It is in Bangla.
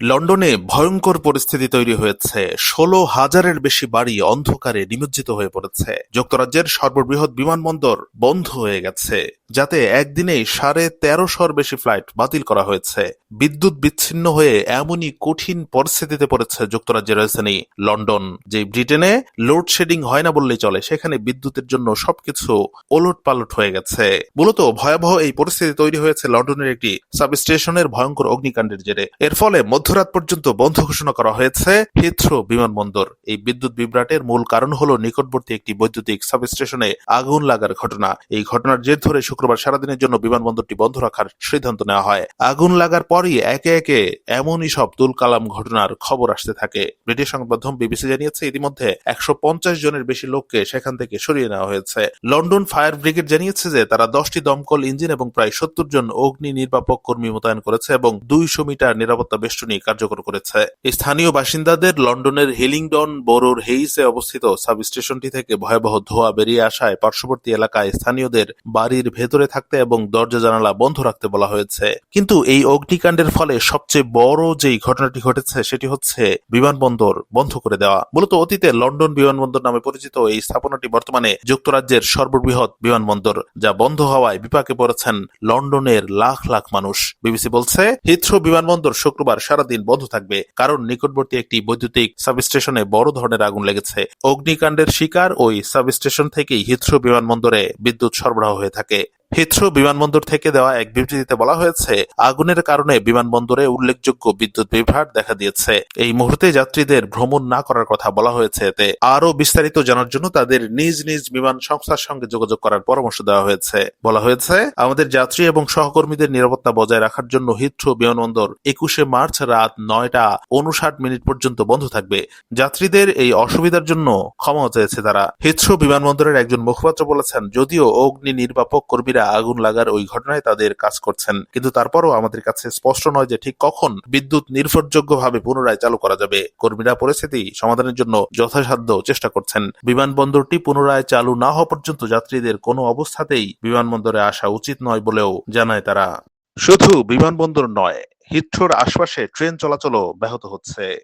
লন্ডনে ভয়ঙ্কর পরিস্থিতি তৈরি হয়েছে। ষোলো হাজারের বেশি বাড়ি অন্ধকারে নিমজ্জিত হয়ে পড়েছে। যুক্তরাজ্যের সর্ববৃহৎ বিমানবন্দর বন্ধ হয়ে গেছে, যাতে একদিনেই সাড়ে তেরোশোর বেশি ফ্লাইট বাতিল করা হয়েছে। বিদ্যুৎ বিচ্ছিন্ন হয়ে এমনই কঠিন পরিস্থিতিতে পড়েছে যুক্তরাজ্যের রাজধানী লন্ডন, যে ব্রিটেনে লোডশেডিং হয় না বললেই চলে, সেখানে বিদ্যুতের জন্য সবকিছু ওলট পালট হয়ে গেছে। মূলত ভয়াবহ এই পরিস্থিতি তৈরি হয়েছে লন্ডনের একটি সাবস্টেশনের ভয়ঙ্কর অগ্নিকাণ্ডের জেরে। এর ফলে মধ্যরাত পর্যন্ত বন্ধ ঘোষণা করা হয়েছে হিথ্রো বিমানবন্দর। এই বিদ্যুৎ বিভ্রাটের মূল কারণ হল নিকটবর্তী একটি বৈদ্যুতিক সাবস্টেশনে আগুন লাগার ঘটনা। এই ঘটনার জের ধরে শুক্রবার সারাদিনের জন্য বিমানবন্দরটি বন্ধ রাখার সিদ্ধান্ত নেওয়া হয়। আগুন লাগার পরই একে একে এমনই সব দুল কালাম ঘটনার খবর আসতে থাকে। ব্রিটিশ সংবাদ বিবিসি জানিয়েছে, ইতিমধ্যে একশো পঞ্চাশ জনের বেশি লোককে সেখান থেকে সরিয়ে নেওয়া হয়েছে। লন্ডন ফায়ার ব্রিগেড জানিয়েছে যে, তারা দশটি দমকল, ইঞ্জিন এবং প্রায় সত্তর জন অগ্নি নির্বাপক কর্মী মোতায়েন করেছে এবং দুইশো মিটার নিরাপত্তা বেষ্টনী কার্যকর করেছে। স্থানীয় বাসিন্দাদের লন্ডনের হিলিংডন বোরোর হেইসে অবস্থিত সাবস্টেশনটি থেকে ভয়াবহ ধোঁয়া বেরিয়ে আসায় পার্শ্ববর্তী এলাকায় স্থানীয়দের বাড়ির ভেতরে থাকতে এবং দরজা জানালা বন্ধ রাখতে বলা হয়েছে। কিন্তু এই অগ্নিকাণ্ডের ফলে সবচেয়ে বড় যেই ঘটনাটি ঘটেছে, সেটি হচ্ছে বিমানবন্দর বন্ধ করে দেওয়া। মূলত অতীতে লন্ডন বিমানবন্দর নামে পরিচিত এই স্থাপনাটি বর্তমানে যুক্তরাজ্যের সর্ববৃহৎ বিমানবন্দর, যা বন্ধ হওয়ায় বিপাকে পড়েছেন লন্ডনের লাখ লাখ মানুষ। বিবিসি বলছে, হিথ্রো বিমানবন্দর শুক্রবার সারাদিন বন্ধ থাকবে, কারণ নিকটবর্তী একটি বৈদ্যুতিক সাবস্টেশনে বড় ধরনের আগুন লেগেছে। অগ্নিকাণ্ডের শিকার ওই সাবস্টেশন থেকেই হিথ্রো বিমানবন্দরে বিদ্যুৎ সরবরাহ হয়ে থাকে। হিথ্রো বিমানবন্দর থেকে দেওয়া এক বিবৃতিতে বলা হয়েছে, আগুনের কারণে বিমানবন্দরে উল্লেখযোগ্য বিদ্যুৎ বিভ্রাট দেখা দিয়েছে। এই মুহূর্তে যাত্রীদের ভ্রমণ না করার কথা বলা হয়েছে। এতে আরও বিস্তারিত জানার জন্য তাদের নিজ নিজ বিমান সংস্থার সঙ্গে যোগাযোগ করার পরামর্শ দেওয়া হয়েছে। বলা হয়েছে, আমাদের যাত্রী এবং সহকর্মীদের নিরাপত্তা বজায় রাখার জন্য হিথ্রো বিমানবন্দর একুশে মার্চ রাত নয়টা উনষাট মিনিট পর্যন্ত বন্ধ থাকবে। যাত্রীদের এই অসুবিধার জন্য ক্ষমা চেয়েছে তারা। হিথ্রো বিমানবন্দরের একজন মুখপাত্র বলেছেন, যদিও অগ্নি নির্বাপক কর্মীরা আগুন লাগার ওই ঘটনায় তাদের কাজ করছেন। কিন্তু তারপরও আমাদের কাছে স্পষ্ট নয় যে ঠিক কখন বিদ্যুৎ নির্ভরযোগ্যভাবে পুনরায় চালু করা যাবে। কর্মীরা পরিস্থিতি সমাধানের জন্য যথাসাধ্য চেষ্টা করছেন। বিমানবন্দরটি পুনরায় চালু না হওয়া পর্যন্ত যাত্রীদের কোনো অবস্থাতেই বিমানবন্দরে আসা উচিত নয় বলেও জানায় তারা। শুধু বিমানবন্দর নয় হিথ্রোর আশপাশে ট্রেন চলাচলও ব্যাহত হচ্ছে।